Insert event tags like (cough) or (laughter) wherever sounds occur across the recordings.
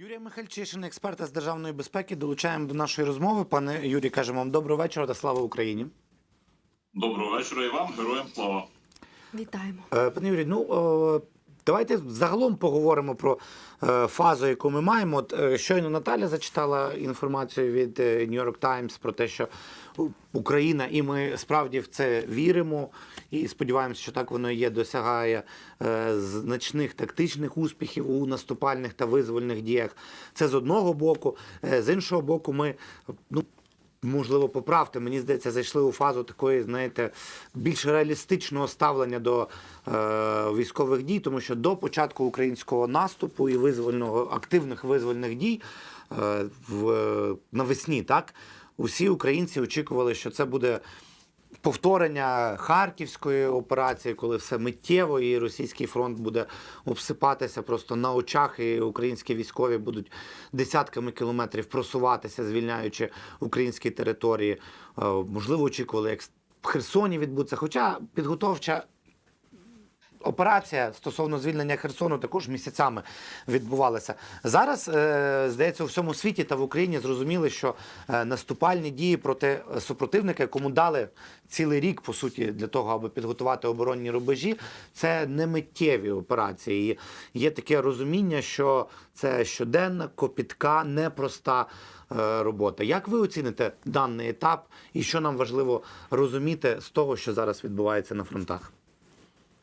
Юрій Михальчишин, експерта з державної безпеки, долучаємо до нашої розмови. Пане Юрій, кажемо вам доброго вечора та слава Україні. Доброго вечора і вам, героям слава. Вітаємо. Е, Пане Юрій, ну давайте загалом поговоримо про е, фазу, яку ми маємо. От, е, щойно Наталя зачитала інформацію від New York Times про те, що Україна, і ми справді в це віримо, і сподіваємося, що так воно є, досягає е, значних тактичних успіхів у наступальних та визвольних діях. Це з одного боку. Е, з іншого боку, ми ну. Можливо, поправте, мені здається, зайшли у фазу такої, знаєте, більш реалістичного ставлення до е, військових дій, тому що до початку українського наступу і визвольного активних визвольних дій е, в, навесні, так, усі українці очікували, що це буде повторення Харківської операції, коли все миттєво, і російський фронт буде обсипатися просто на очах, і українські військові будуть десятками кілометрів просуватися, звільняючи українські території. Е, Можливо, очікували, як в Херсоні відбудеться. Хоча підготовча операція стосовно звільнення Херсону також місяцями відбувалася. Зараз, е, здається, у всьому світі та в Україні зрозуміли, що е, наступальні дії проти супротивника, якому дали цілий рік, по суті, для того, аби підготувати оборонні рубежі, це не миттєві операції. І є таке розуміння, що це щоденна, копітка, непроста е, робота. Як ви оціните даний етап, і що нам важливо розуміти з того, що зараз відбувається на фронтах?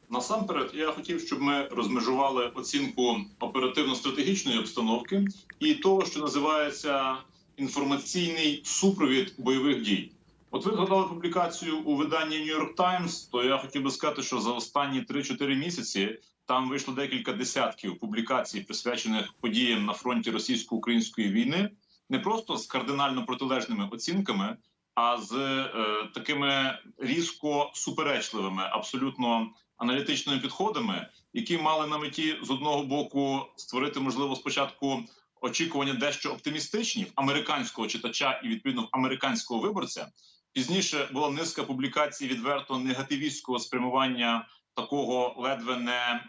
Насамперед, я хотів, щоб ми розмежували оцінку оперативно-стратегічної обстановки і того, що називається інформаційний супровід бойових дій. От ви згадали публікацію у виданні New York Times, то я хотів би сказати, що за останні 3-4 місяці там вийшло декілька десятків публікацій, присвячених подіям на фронті російсько-української війни, не просто з кардинально протилежними оцінками, а з е, такими різко суперечливими, абсолютно аналітичними підходами, які мали на меті з одного боку створити можливо спочатку очікування дещо оптимістичні в американського читача і відповідно в американського виборця. Пізніше була низка публікацій відверто негативістського спрямування такого ледве не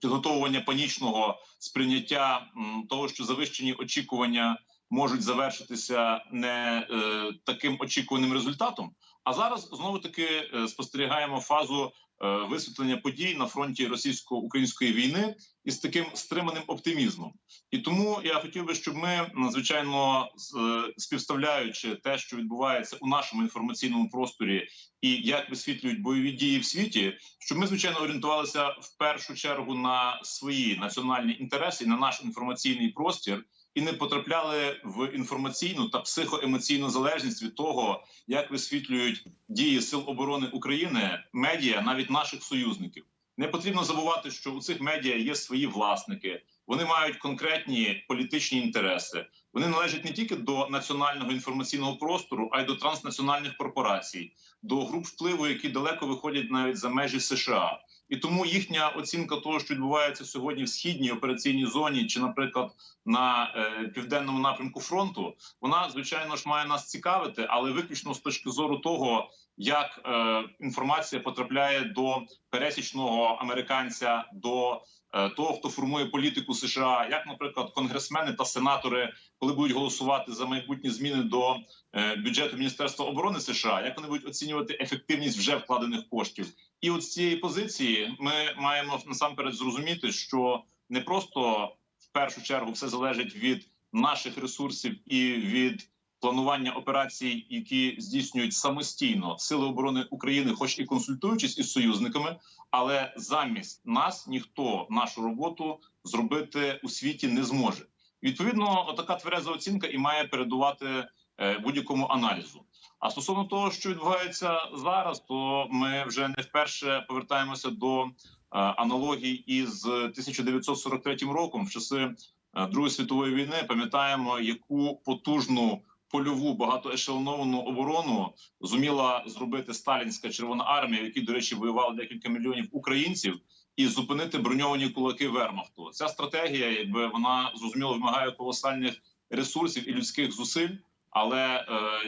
підготовування панічного сприйняття того, що завищені очікування можуть завершитися не е, таким очікуваним результатом. А зараз знову таки е, спостерігаємо фазу висвітлення подій на фронті російсько-української війни із таким стриманим оптимізмом. І тому я хотів би, щоб ми надзвичайно е, співставляючи те, що відбувається у нашому інформаційному просторі, і як висвітлюють бойові дії в світі, щоб ми звичайно орієнтувалися в першу чергу на свої національні інтереси, на наш інформаційний простір. І не потрапляли в інформаційну та психоемоційну залежність від того, як висвітлюють дії сил оборони України медіа, навіть наших союзників. Не потрібно забувати, що у цих медіа є свої власники. Вони мають конкретні політичні інтереси. Вони належать не тільки до національного інформаційного простору, а й до транснаціональних корпорацій, до груп впливу, які далеко виходять навіть за межі США. І тому їхня оцінка того, що відбувається сьогодні в східній операційній зоні, чи, наприклад, на е, південному напрямку фронту, вона звичайно ж має нас цікавити, але виключно з точки зору того, як е, інформація потрапляє до пересічного американця, до е, того, хто формує політику США, як, наприклад, конгресмени та сенатори, коли будуть голосувати за майбутні зміни до е, бюджету Міністерства оборони США, як вони будуть оцінювати ефективність вже вкладених коштів. І от з цієї позиції ми маємо насамперед зрозуміти, що не просто в першу чергу все залежить від наших ресурсів і від планування операцій, які здійснюють самостійно сили оборони України, хоч і консультуючись із союзниками, але замість нас ніхто нашу роботу зробити у світі не зможе. Відповідно, така твереза оцінка і має передувати е, будь-якому аналізу. А стосовно того, що відбувається зараз, то ми вже не вперше повертаємося до е, аналогій із 1943 роком, в часи е, Другої світової війни. Пам'ятаємо, яку потужну польову багатоешелоновану оборону зуміла зробити сталінська червона армія, в якій, до речі, воювало декілька мільйонів українців, і зупинити броньовані кулаки Вермахту. Ця стратегія, якби вона зрозуміло вимагає колосальних ресурсів і людських зусиль, але е,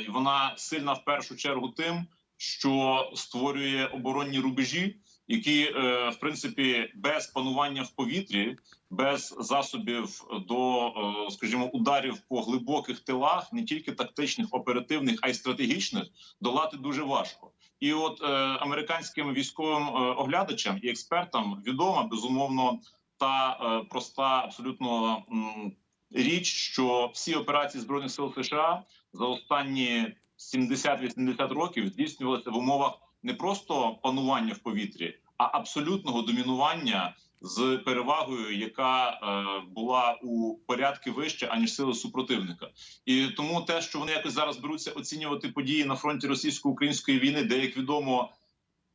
вона сильна в першу чергу тим, що створює оборонні рубежі, які е, в принципі без панування в повітрі, без засобів до, е, скажімо, ударів по глибоких тилах, не тільки тактичних, оперативних, а й стратегічних, долати дуже важко. І от е, американським військовим оглядачам і експертам відома безумовно та е, проста абсолютно м, річ, що всі операції збройних сил США за останні 70-80 років здійснювалися в умовах не просто панування в повітрі, а абсолютного домінування з перевагою, яка е, була у порядки вище аніж сили супротивника, і тому те, що вони якось зараз беруться оцінювати події на фронті російсько-української війни, де як відомо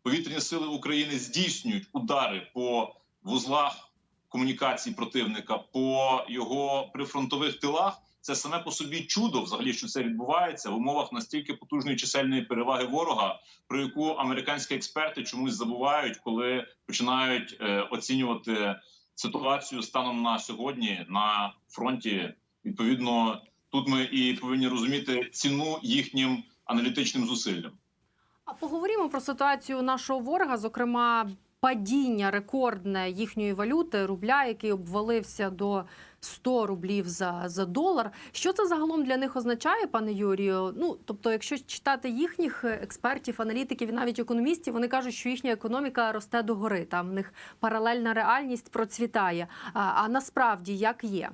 повітряні сили України здійснюють удари по вузлах комунікації противника, по його прифронтових тилах. Це саме по собі чудо, взагалі, що це відбувається в умовах настільки потужної чисельної переваги ворога, про яку американські експерти чомусь забувають, коли починають е, оцінювати ситуацію станом на сьогодні на фронті. Відповідно, тут ми і повинні розуміти ціну їхнім аналітичним зусиллям. А поговоримо про ситуацію нашого ворога, зокрема, падіння рекордне їхньої валюти рубля, який обвалився до 100 рублів за, за долар. Що це загалом для них означає, пане Юрію? Ну тобто, якщо читати їхніх експертів, аналітиків і навіть економістів, вони кажуть, що їхня економіка росте догори. Там в них паралельна реальність процвітає. А, а насправді як є?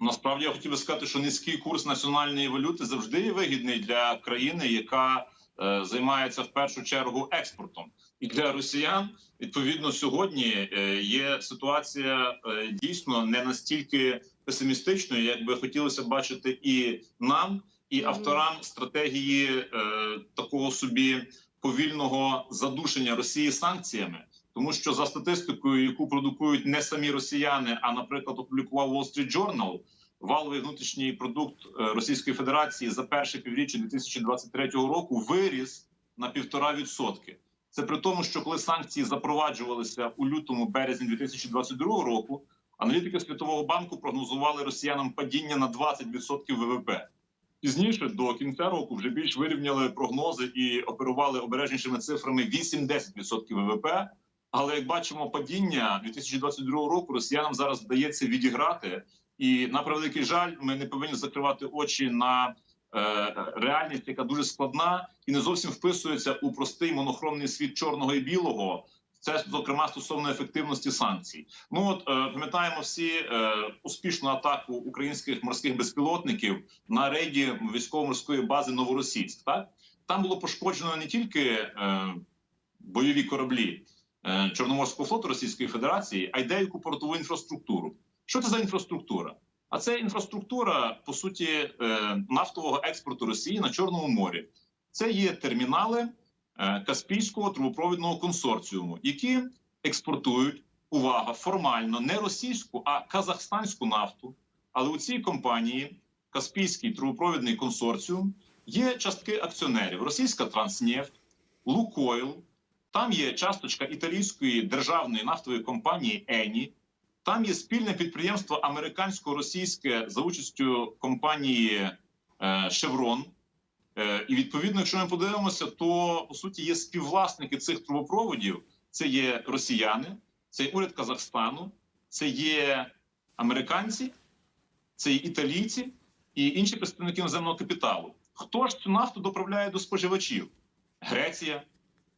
Насправді я хотів би сказати, що низький курс національної валюти завжди є вигідний для країни, яка е, займається в першу чергу експортом. І для росіян відповідно сьогодні е, є ситуація е, дійсно не настільки песимістичною, як би хотілося бачити і нам, і авторам стратегії е, такого собі повільного задушення Росії санкціями. Тому що за статистикою, яку продукують не самі росіяни, а наприклад, опублікував Wall Street Journal, валовий внутрішній продукт Російської Федерації за перше півріччя 2023 року виріс на півтора відсотки. Це при тому, що коли санкції запроваджувалися у лютому березні 2022 року, аналітики Світового банку прогнозували росіянам падіння на 20% ВВП. Пізніше до кінця року вже більш вирівняли прогнози і оперували обережнішими цифрами 8-10% ВВП. Але як бачимо, падіння 2022 року росіянам зараз вдається відіграти. І на превеликий жаль, ми не повинні закривати очі на реальність, яка дуже складна і не зовсім вписується у простий монохромний світ чорного і білого. Це зокрема стосовно ефективності санкцій. Ну от е, пам'ятаємо всі е, успішну атаку українських морських безпілотників на рейді військово-морської бази Новоросійськ. Так там було пошкоджено не тільки е, бойові кораблі е, Чорноморського флоту Російської Федерації, а й деяку портову інфраструктуру. Що це за інфраструктура? А це інфраструктура по суті е, нафтового експорту Росії на Чорному морі. Це є термінали е, Каспійського трубопровідного консорціуму, які експортують увага формально не російську, а казахстанську нафту. Але у цій компанії Каспійський трубопровідний консорціум є частки акціонерів: Російська Транснефть, Лукойл. Там є часточка італійської державної нафтової компанії Ені. Там є спільне підприємство американсько-російське за участю компанії Шеврон. Е, і відповідно, якщо ми подивимося, то по суті є співвласники цих трубопроводів. Це є росіяни, це є уряд Казахстану, це є американці, це є італійці і інші представники іноземного капіталу. Хто ж цю нафту доправляє до споживачів? Греція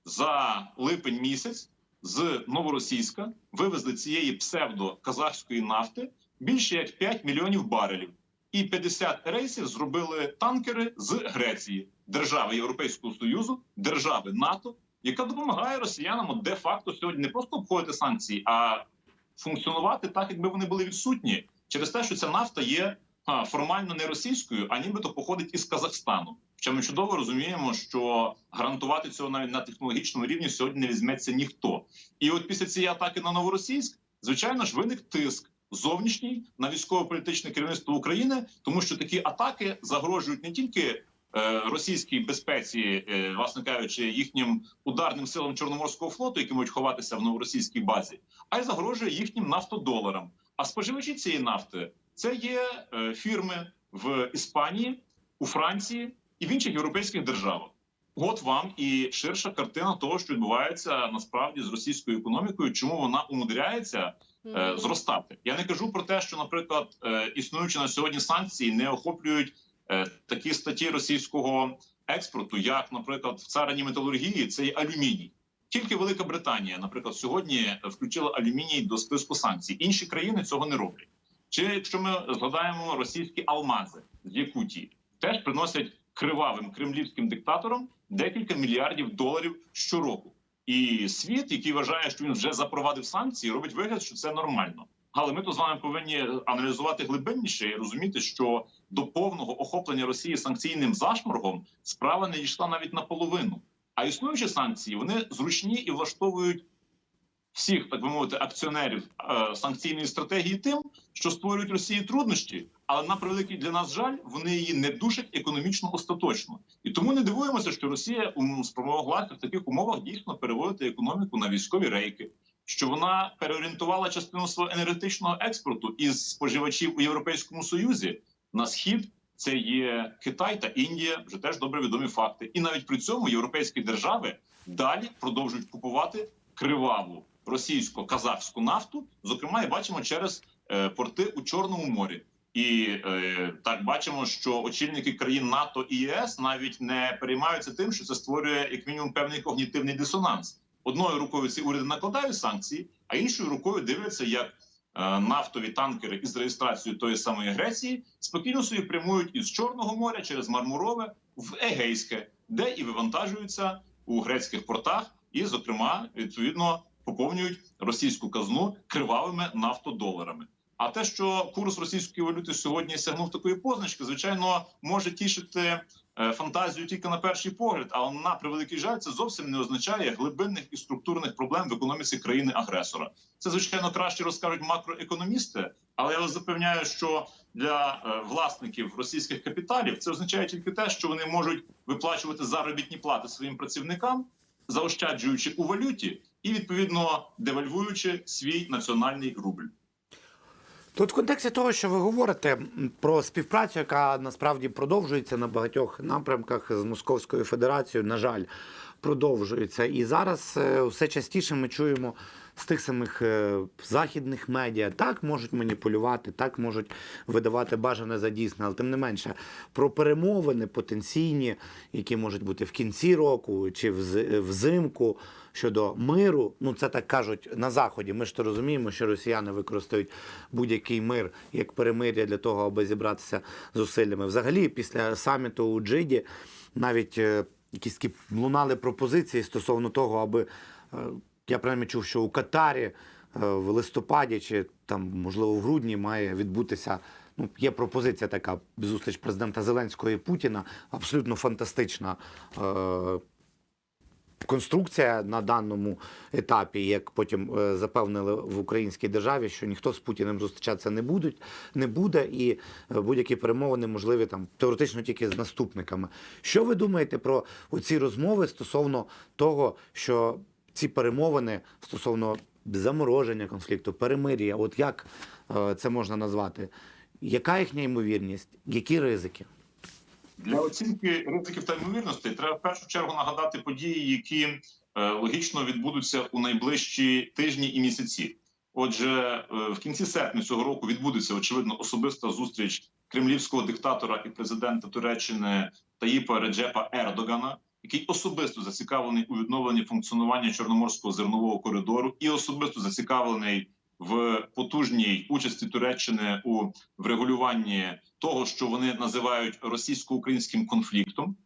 за липень місяць з новоросійська вивезли цієї псевдо-казахської нафти більше як 5 мільйонів барелів. І 50 рейсів зробили танкери з Греції, держави Європейського Союзу, держави НАТО, яка допомагає росіянам де-факто сьогодні не просто обходити санкції, а функціонувати так, якби вони були відсутні, через те, що ця нафта є формально не російською, а нібито походить із Казахстану. Хоча ми чудово розуміємо, що гарантувати цього навіть на технологічному рівні сьогодні не візьметься ніхто. І от після цієї атаки на новоросійськ, звичайно ж, виник тиск зовнішній на військово-політичне керівництво України, тому що такі атаки загрожують не тільки е, російській безпеці, е, власне кажучи, їхнім ударним силам Чорноморського флоту, які можуть ховатися в новоросійській базі, а й загрожує їхнім нафтодоларам. А споживачі цієї нафти це є е, фірми в Іспанії, у Франції і в інших європейських державах. От вам і ширша картина того, що відбувається насправді з російською економікою, чому вона умудряється е, зростати. Я не кажу про те, що, наприклад, е, існуючі на сьогодні санкції не охоплюють е, такі статті російського експорту, як, наприклад, в царині металургії, це є алюміній. Тільки Велика Британія, наприклад, сьогодні включила алюміній до списку санкцій. Інші країни цього не роблять. Чи якщо ми згадаємо російські алмази з Якутії, теж приносять кривавим кремлівським диктаторам декілька мільярдів доларів щороку. І світ, який вважає, що він вже запровадив санкції, робить вигляд, що це нормально. Але ми тут з вами повинні аналізувати глибинніше і розуміти, що до повного охоплення Росії санкційним зашморгом справа не дійшла навіть наполовину. А існуючі санкції вони зручні і влаштовують всіх, так би мовити, акціонерів е, санкційної стратегії тим, що створюють Росії труднощі, але на превеликий для нас жаль, вони її не душать економічно остаточно. І тому не дивуємося, що Росія ум, спромоглася в таких умовах дійсно переводити економіку на військові рейки. Що вона переорієнтувала частину свого енергетичного експорту із споживачів у Європейському Союзі на схід. Це є Китай та Індія, вже теж добре відомі факти. І навіть при цьому європейські держави далі продовжують купувати криваву російсько-казахську нафту. Зокрема, і бачимо через е, порти у Чорному морі. І е, так бачимо, що очільники країн НАТО і ЄС навіть не переймаються тим, що це створює як мінімум певний когнітивний дисонанс. Одною рукою ці уряди накладають санкції, а іншою рукою дивляться, як е, нафтові танкери із реєстрацією тої самої Греції спокійно собі прямують із Чорного моря через Мармурове в Егейське, де і вивантажуються у грецьких портах, і, зокрема, відповідно поповнюють російську казну кривавими нафтодоларами. А те, що курс російської валюти сьогодні сягнув такої позначки, звичайно, може тішити е, фантазію тільки на перший погляд, але на превеликий жаль, це зовсім не означає глибинних і структурних проблем в економіці країни-агресора. Це звичайно краще розкажуть макроекономісти, але я вас запевняю, що для е, власників російських капіталів це означає тільки те, що вони можуть виплачувати заробітні плати своїм працівникам, заощаджуючи у валюті і відповідно девальвуючи свій національний рубль. Тут в контексті того, що ви говорите про співпрацю, яка насправді продовжується на багатьох напрямках з Московською Федерацією, на жаль, продовжується. І зараз е, все частіше ми чуємо з тих самих е, західних медіа, так можуть маніпулювати, так можуть видавати бажане за дійсне, але тим не менше про перемовини потенційні, які можуть бути в кінці року чи взимку щодо миру. Ну це так кажуть на заході. Ми ж то розуміємо, що росіяни використають будь-який мир як перемир'я для того, аби зібратися зусиллями. Взагалі, після саміту у Джиді навіть е, якісь такі лунали пропозиції стосовно того, аби е, я принаймні чув, що у Катарі е, в листопаді чи там, можливо, в грудні має відбутися. Ну, є пропозиція така зустріч президента Зеленського і Путіна, абсолютно фантастична конструкція на даному етапі, як потім е, запевнили в українській державі, що ніхто з Путіним зустрічатися не будуть, не буде, і е, будь-які перемовини можливі там теоретично тільки з наступниками. Що ви думаєте про ці розмови стосовно того, що ці перемовини стосовно замороження конфлікту, перемир'я, от як е, це можна назвати? Яка їхня ймовірність? Які ризики? Для оцінки ризиків та ймовірностей треба в першу чергу нагадати події, які е, логічно відбудуться у найближчі тижні і місяці. Отже, е, в кінці серпня цього року відбудеться очевидно особиста зустріч кремлівського диктатора і президента Туреччини Таїпа Реджепа Ердогана, який особисто зацікавлений у відновленні функціонування чорноморського зернового коридору, і особисто зацікавлений в потужній участі Туреччини у врегулюванні того, що вони називають російсько-українським конфліктом.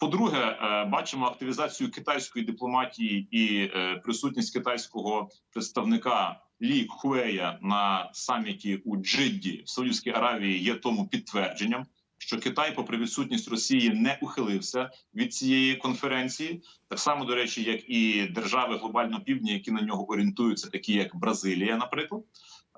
По-друге, е, бачимо активізацію китайської дипломатії і е, присутність китайського представника Лі Хуея на саміті у Джидді в Саудівській Аравії є тому підтвердженням, що Китай, попри відсутність Росії, не ухилився від цієї конференції. Так само, до речі, як і держави глобального півдня, які на нього орієнтуються, такі як Бразилія, наприклад.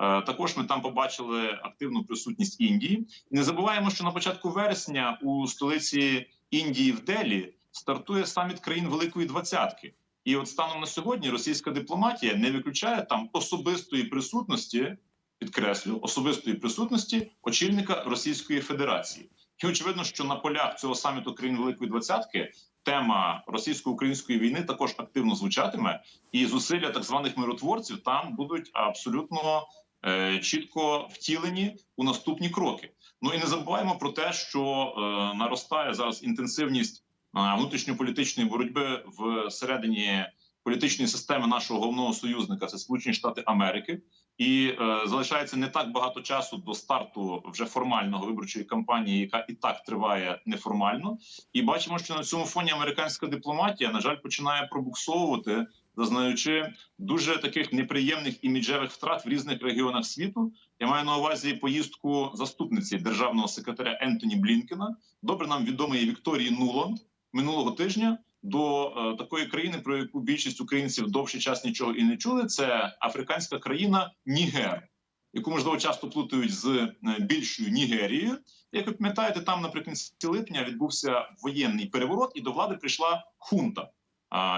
Е, Також ми там побачили активну присутність Індії. Не забуваємо, що на початку вересня у столиці Індії в Делі стартує саміт країн Великої Двадцятки. І от станом на сьогодні російська дипломатія не виключає там особистої присутності, підкреслю, особистої присутності очільника Російської Федерації. І очевидно, що на полях цього саміту країн Великої Двадцятки тема російсько-української війни також активно звучатиме, і зусилля так званих миротворців там будуть абсолютно е, чітко втілені у наступні кроки. Ну і не забуваємо про те, що е, наростає зараз інтенсивність е, внутрішньополітичної боротьби всередині політичної системи нашого головного союзника це Сполучені Штати Америки, і е, залишається не так багато часу до старту вже формального виборчої кампанії, яка і так триває неформально. І бачимо, що на цьому фоні американська дипломатія на жаль починає пробуксовувати, зазнаючи дуже таких неприємних іміджевих втрат в різних регіонах світу. Я маю на увазі поїздку заступниці державного секретаря Ентоні Блінкена, добре нам відомої Вікторії Нуланд минулого тижня до е, такої країни, про яку більшість українців довший час нічого і не чули. Це африканська країна Нігер, яку можливо часто плутають з е, більшою Нігерією. Як ви пам'ятаєте, там наприкінці липня відбувся воєнний переворот, і до влади прийшла хунта,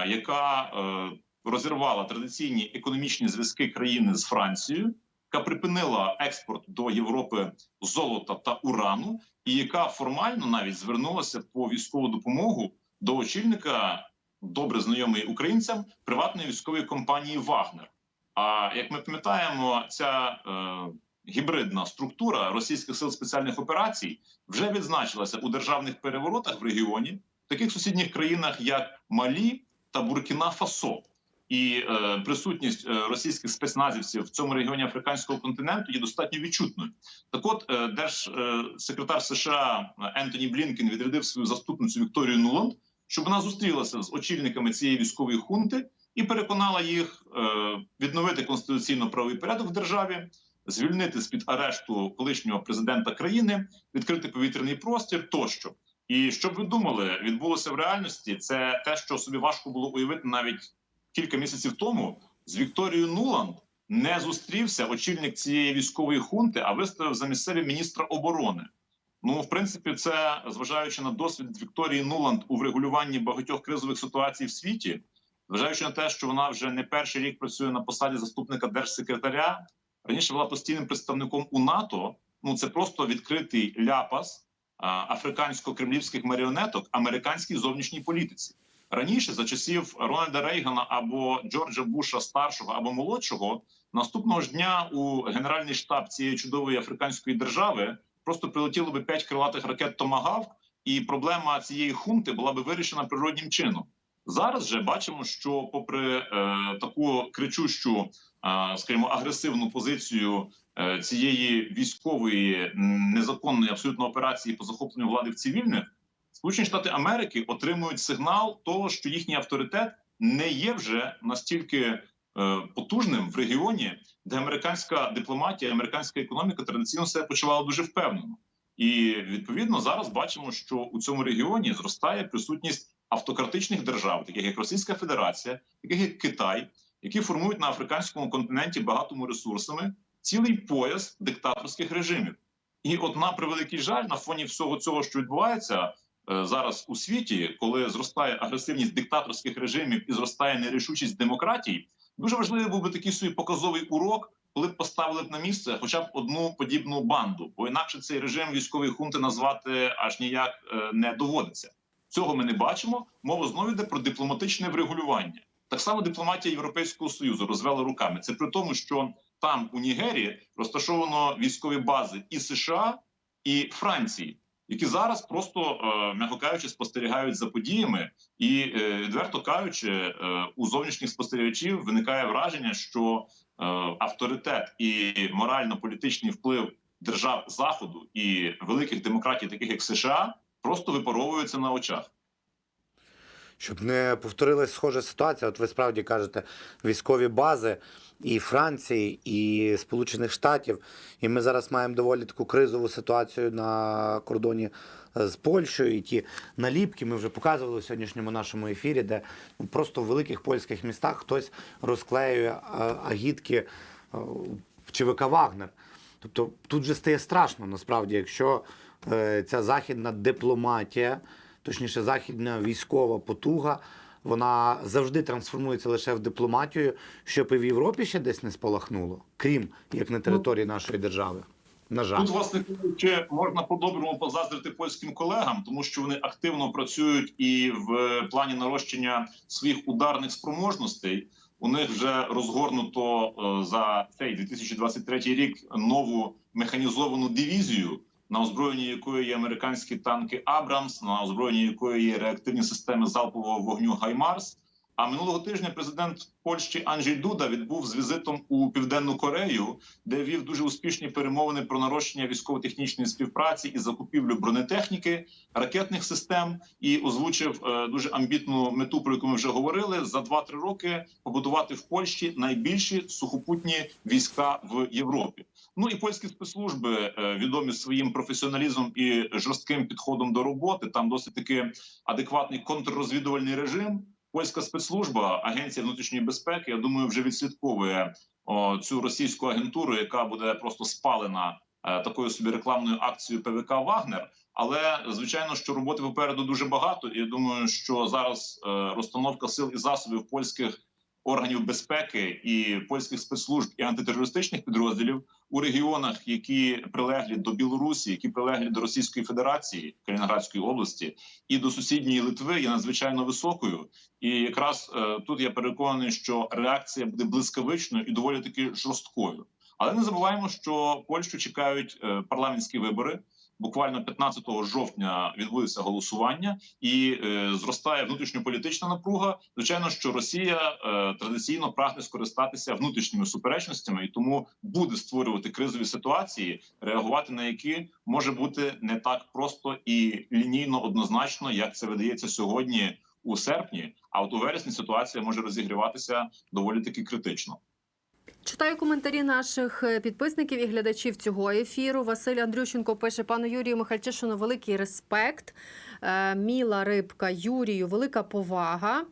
яка е, розірвала традиційні економічні зв'язки країни з Францією, яка припинила експорт до Європи золота та урану, і яка формально навіть звернулася по військову допомогу до очільника, добре знайомої українцям, приватної військової компанії Вагнер. А як ми пам'ятаємо, ця е, гібридна структура російських сил спеціальних операцій вже відзначилася у державних переворотах в регіоні, в таких сусідніх країнах, як Малі та Буркіна Фасо. І е, присутність е, російських спецназівців в цьому регіоні африканського континенту є достатньо відчутною. Так, от е, держсекретар США Ентоні Блінкен відрядив свою заступницю Вікторію Нуланд, щоб вона зустрілася з очільниками цієї військової хунти і переконала їх е, відновити конституційно-правовий порядок в державі, звільнити з під арешту колишнього президента країни, відкрити повітряний простір тощо. І щоб ви думали, відбулося в реальності, це те, що собі важко було уявити навіть кілька місяців тому з Вікторією Нуланд не зустрівся очільник цієї військової хунти, а виставив за місцеві міністра оборони. Ну, в принципі, це зважаючи на досвід Вікторії Нуланд у врегулюванні багатьох кризових ситуацій в світі, зважаючи на те, що вона вже не перший рік працює на посаді заступника держсекретаря, раніше була постійним представником у НАТО. Ну це просто відкритий ляпас африкансько-кремлівських маріонеток американській зовнішній політиці. Раніше за часів Рональда Рейгана або Джорджа Буша старшого або молодшого, наступного ж дня у генеральний штаб цієї чудової африканської держави просто прилетіло би п'ять крилатих ракет Томагавк, і проблема цієї хунти була би вирішена природнім чином. Зараз же бачимо, що, попри е, таку кричущу, е, скажімо, агресивну позицію е, цієї військової незаконної абсолютно операції по захопленню влади в цивільних, Сполучені Штати Америки отримують сигнал того, що їхній авторитет не є вже настільки е, потужним в регіоні, де американська дипломатія, американська економіка традиційно себе почувала дуже впевнено. І відповідно зараз бачимо, що у цьому регіоні зростає присутність автократичних держав, таких як Російська Федерація, таких як Китай, які формують на африканському континенті багатому ресурсами цілий пояс диктаторських режимів. І от на превеликий жаль, на фоні всього цього, що відбувається е, зараз у світі, коли зростає агресивність диктаторських режимів і зростає нерішучість демократій, дуже важливий був би такий собі показовий урок, коли б поставили б на місце хоча б одну подібну банду, бо інакше цей режим військової хунти назвати аж ніяк е, не доводиться. Цього ми не бачимо. Мова знову йде про дипломатичне врегулювання. Так само дипломатія Європейського союзу розвела руками. Це при тому, що там у Нігерії розташовано військові бази і США, і Франції, які зараз просто, е, м'яко кажучи, спостерігають за подіями, і е, відверто кажучи, е, у зовнішніх спостерігачів виникає враження, що авторитет і морально-політичний вплив держав заходу і великих демократій, таких як США, просто випаровуються на очах. Щоб не повторилась схожа ситуація, от ви справді кажете, військові бази і Франції, і Сполучених Штатів. І ми зараз маємо доволі таку кризову ситуацію на кордоні е, з Польщею. І ті наліпки ми вже показували в сьогоднішньому нашому ефірі, де просто в великих польських містах хтось розклеює е, агітки е, ЧВК Вагнер. Тобто тут вже стає страшно насправді, якщо ця західна дипломатія, точніше, західна військова потуга, вона завжди трансформується лише в дипломатію, щоб і в Європі ще десь не спалахнуло, крім як на території нашої держави. На жаль, Тут, власне кажучи, можна по-доброму позаздрити польським колегам, тому що вони активно працюють і в плані нарощення своїх ударних спроможностей. У них вже розгорнуто е, за цей 2023 рік нову механізовану дивізію, на озброєнні якої є американські танки Абрамс, на озброєнні якої є реактивні системи залпового вогню Гаймарс. А минулого тижня президент Польщі Анджей Дуда відбув з візитом у південну Корею, де вів дуже успішні перемовини про нарощення військово-технічної співпраці і закупівлю бронетехніки, ракетних систем і озвучив е, дуже амбітну мету, про яку ми вже говорили за 2-3 роки побудувати в Польщі найбільші сухопутні війська в Європі. Ну і польські спецслужби е, відомі своїм професіоналізмом і жорстким підходом до роботи. Там досить таки адекватний контррозвідувальний режим. Польська спецслужба, агенція внутрішньої безпеки, я думаю, вже відслідковує о, цю російську агентуру, яка буде просто спалена е, такою собі рекламною акцією ПВК Вагнер. Але звичайно, що роботи попереду дуже багато, і я думаю, що зараз е, розстановка сил і засобів польських органів безпеки і польських спецслужб і антитерористичних підрозділів у регіонах, які прилеглі до Білорусі, які прилеглі до Російської Федерації Калінінградської області і до сусідньої Литви, є надзвичайно високою. І якраз е, тут я переконаний, що реакція буде блискавичною і доволі таки жорсткою. Але не забуваємо, що Польщу чекають е, парламентські вибори. Буквально 15 жовтня відбудеться голосування і е, зростає внутрішньополітична напруга. Звичайно, що Росія е, традиційно прагне скористатися внутрішніми суперечностями і тому буде створювати кризові ситуації, реагувати на які може бути не так просто і лінійно однозначно, як це видається сьогодні у серпні. А от у вересні ситуація може розігріватися доволі таки критично. Читаю коментарі наших е, підписників і глядачів цього ефіру. Василь Андрющенко пише: пану Юрію Михальчишину великий респект. Е, Міла рибка Юрію, велика повага.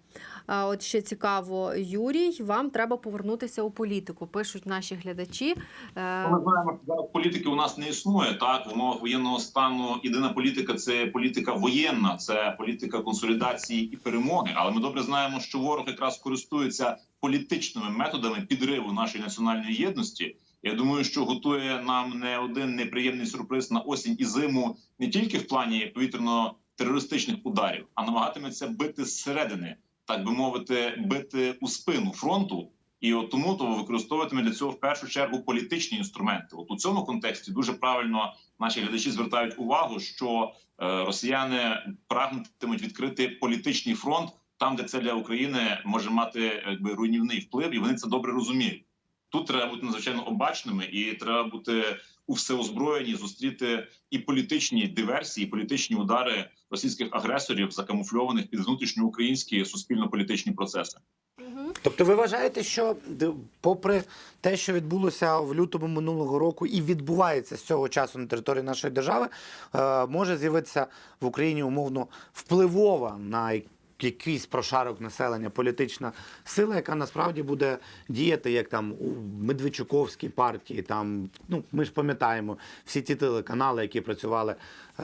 От ще цікаво, Юрій, вам треба повернутися у політику. Пишуть наші глядачі. Е, Ми знаємо, що політики у нас не існує. Так в умовах воєнного стану єдина політика це політика воєнна, це політика консолідації і перемоги. Але ми добре знаємо, що ворог якраз користується політичними методами підриву нашої національної єдності. Я думаю, що готує нам не один неприємний сюрприз на осінь і зиму не тільки в плані повітряно-терористичних ударів, а намагатиметься бити зсередини, так би мовити, бити у спину фронту. І от тому то використовуватиме для цього в першу чергу політичні інструменти. От у цьому контексті дуже правильно наші глядачі звертають увагу, що е, росіяни прагнутимуть відкрити політичний фронт там, де це для України може мати якби руйнівний вплив, і вони це добре розуміють. Тут треба бути надзвичайно обачними, і треба бути у всеозброєнні, зустріти і політичні диверсії, і політичні удари російських агресорів, закамуфльованих під внутрішньоукраїнські суспільно-політичні процеси. Тобто, ви вважаєте, що попри те, що відбулося в лютому минулого року, і відбувається з цього часу на території нашої держави, е, може з'явитися в Україні умовно впливова на якийсь прошарок населення політична сила, яка насправді буде діяти як там у Медведчуковській партії. Там ну ми ж пам'ятаємо всі ті телеканали, які працювали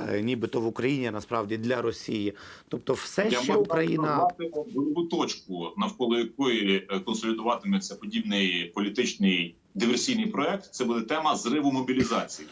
е, нібито в Україні, а насправді для Росії. Тобто, все Я можу Україна. бойову точку, навколо якої е, консолідуватиметься подібний політичний диверсійний проект. Це буде тема зриву мобілізації.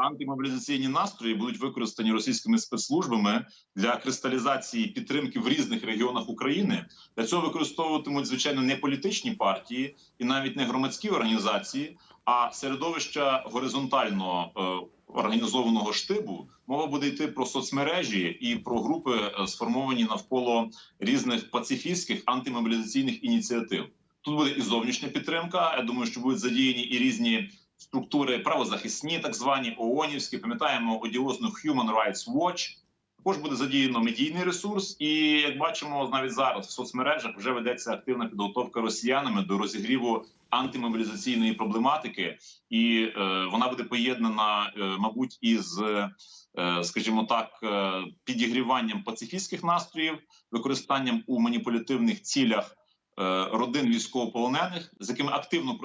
Антимобілізаційні настрої будуть використані російськими спецслужбами для кристалізації підтримки в різних регіонах України. Для цього використовуватимуть звичайно не політичні партії і навіть не громадські організації, а середовища горизонтально е, організованого штибу. Мова буде йти про соцмережі і про групи, е, сформовані навколо різних пацифістських антимобілізаційних ініціатив. Тут буде і зовнішня підтримка. Я думаю, що будуть задіяні і різні структури правозахисні, так звані ООНівські. Пам'ятаємо одіозну Human Rights Watch. Також буде задіяно медійний ресурс, і як бачимо, навіть зараз в соцмережах вже ведеться активна підготовка росіянами до розігріву антимобілізаційної проблематики, і е, вона буде поєднана, е, мабуть, із, е, скажімо так, е, підігріванням пацифістських настроїв, використанням у маніпулятивних цілях родин військовополонених, з якими активно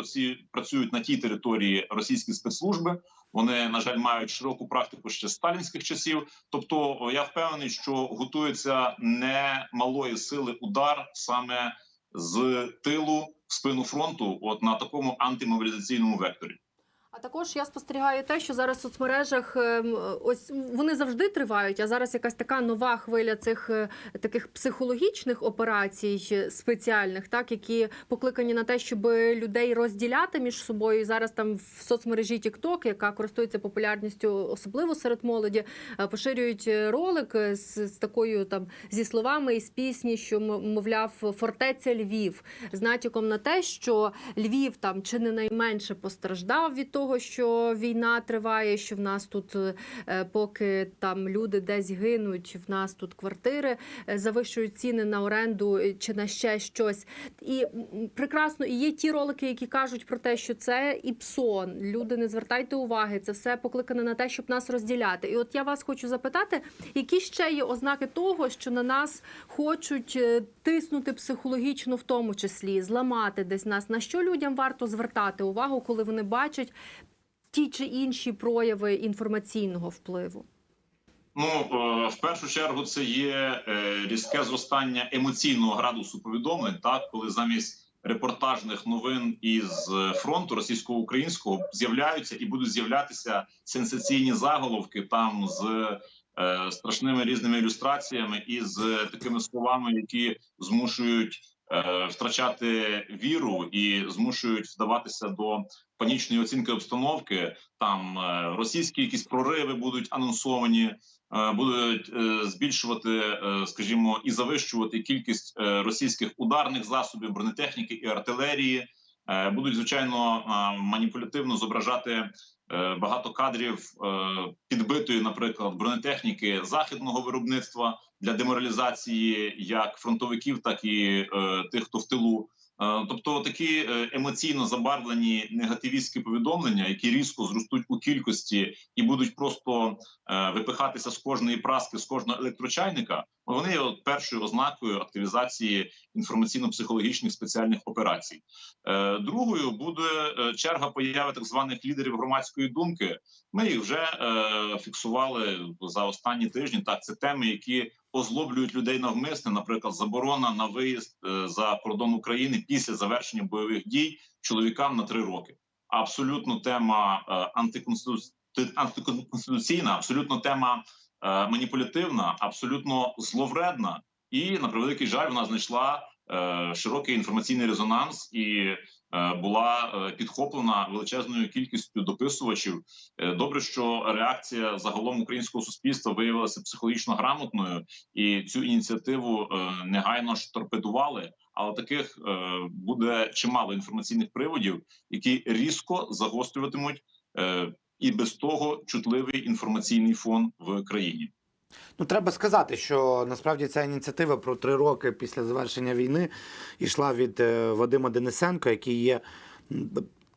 працюють на тій території російські спецслужби. Вони на жаль мають широку практику ще сталінських часів. Тобто, я впевнений, що готується не малої сили удар саме з тилу в спину фронту, от на такому антимобілізаційному векторі. А також я спостерігаю те, що зараз в соцмережах ем, ось вони завжди тривають. А зараз якась така нова хвиля цих е, таких психологічних операцій спеціальних, так які покликані на те, щоб людей розділяти між собою. І зараз там в соцмережі TikTok, яка користується популярністю, особливо серед молоді, е, поширюють е, ролик з, з такою там зі словами із пісні, що мовляв фортеця Львів, з натяком на те, що Львів там чи не найменше постраждав від того, що війна триває, що в нас тут, е, поки там люди десь гинуть, в нас тут квартири е, завищують ціни на оренду е, чи на ще щось. І прекрасно, і є ті ролики, які кажуть про те, що це іпсон. Люди не звертайте уваги, це все покликане на те, щоб нас розділяти. І от я вас хочу запитати, які ще є ознаки того, що на нас хочуть тиснути психологічно, в тому числі зламати десь нас. На що людям варто звертати увагу, коли вони бачать ті чи інші прояви інформаційного впливу? Ну е, в першу чергу це є е, різке зростання емоційного градусу повідомлень, так коли замість репортажних новин із е, фронту російсько-українського з'являються і будуть з'являтися сенсаційні заголовки там з страшними різними ілюстраціями і з такими словами, які змушують втрачати віру і змушують вдаватися до панічної оцінки обстановки. Там е, російські якісь прориви будуть анонсовані е, будуть е, збільшувати, е, скажімо, і завищувати кількість е, російських ударних засобів, бронетехніки і артилерії. Е, Будуть звичайно е, маніпулятивно зображати е, багато кадрів е, підбитої, наприклад, бронетехніки західного виробництва для деморалізації як фронтовиків, так і е, тих, хто в тилу. Е, Тобто такі е, емоційно забарвлені негативістські повідомлення, які різко зростуть у кількості і будуть просто е, випихатися з кожної праски, з кожного електрочайника, вони є першою ознакою активізації інформаційно-психологічних спеціальних операцій. Другою буде черга появи так званих лідерів громадської думки. Ми їх вже фіксували за останні тижні. Так, це теми, які озлоблюють людей навмисне, наприклад, заборона на виїзд е, за кордон України після завершення бойових дій чоловікам на три роки. Абсолютно тема е, антиконституційна, абсолютно тема е, маніпулятивна, абсолютно зловредна, і на превеликий жаль, вона знайшла широкий інформаційний резонанс і була е, підхоплена величезною кількістю дописувачів. Е, Добре, що реакція загалом українського суспільства виявилася психологічно грамотною, і цю ініціативу е, негайно ж торпедували. Але таких е, буде чимало інформаційних приводів, які різко загострюватимуть е, і без того чутливий інформаційний фон в країні. Ну, треба сказати, що насправді ця ініціатива про три роки після завершення війни йшла від е, Вадима Денисенка, який є.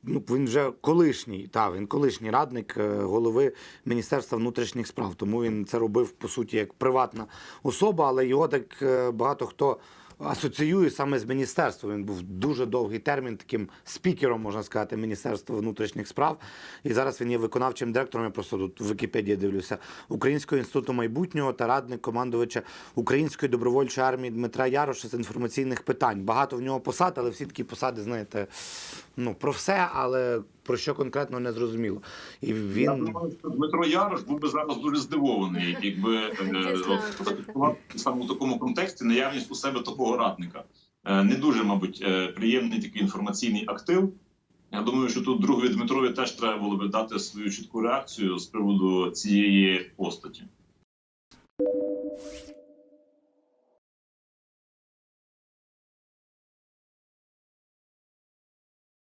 Ну, він вже колишній, та він колишній радник е, голови Міністерства внутрішніх справ. Тому він це робив по суті як приватна особа, але його так е, багато хто асоціює саме з міністерством. Він був дуже довгий термін, таким спікером, можна сказати, Міністерства внутрішніх справ. І зараз він є виконавчим директором. Я просто тут в Вікіпедії дивлюся Українського інституту майбутнього та радник командувача Української добровольчої армії Дмитра Яроша з інформаційних питань. Багато в нього посад, але всі такі посади, знаєте, ну про все, але про що конкретно не зрозуміло. І Я думаю, що Дмитро Ярош був би зараз дуже здивований, якби е, (laughs) зафіксував саме в такому контексті наявність у себе такого радника. Е, Не дуже, мабуть, е, приємний такий інформаційний актив. Я думаю, що тут другові Дмитрові теж треба було би дати свою чітку реакцію з приводу цієї постаті.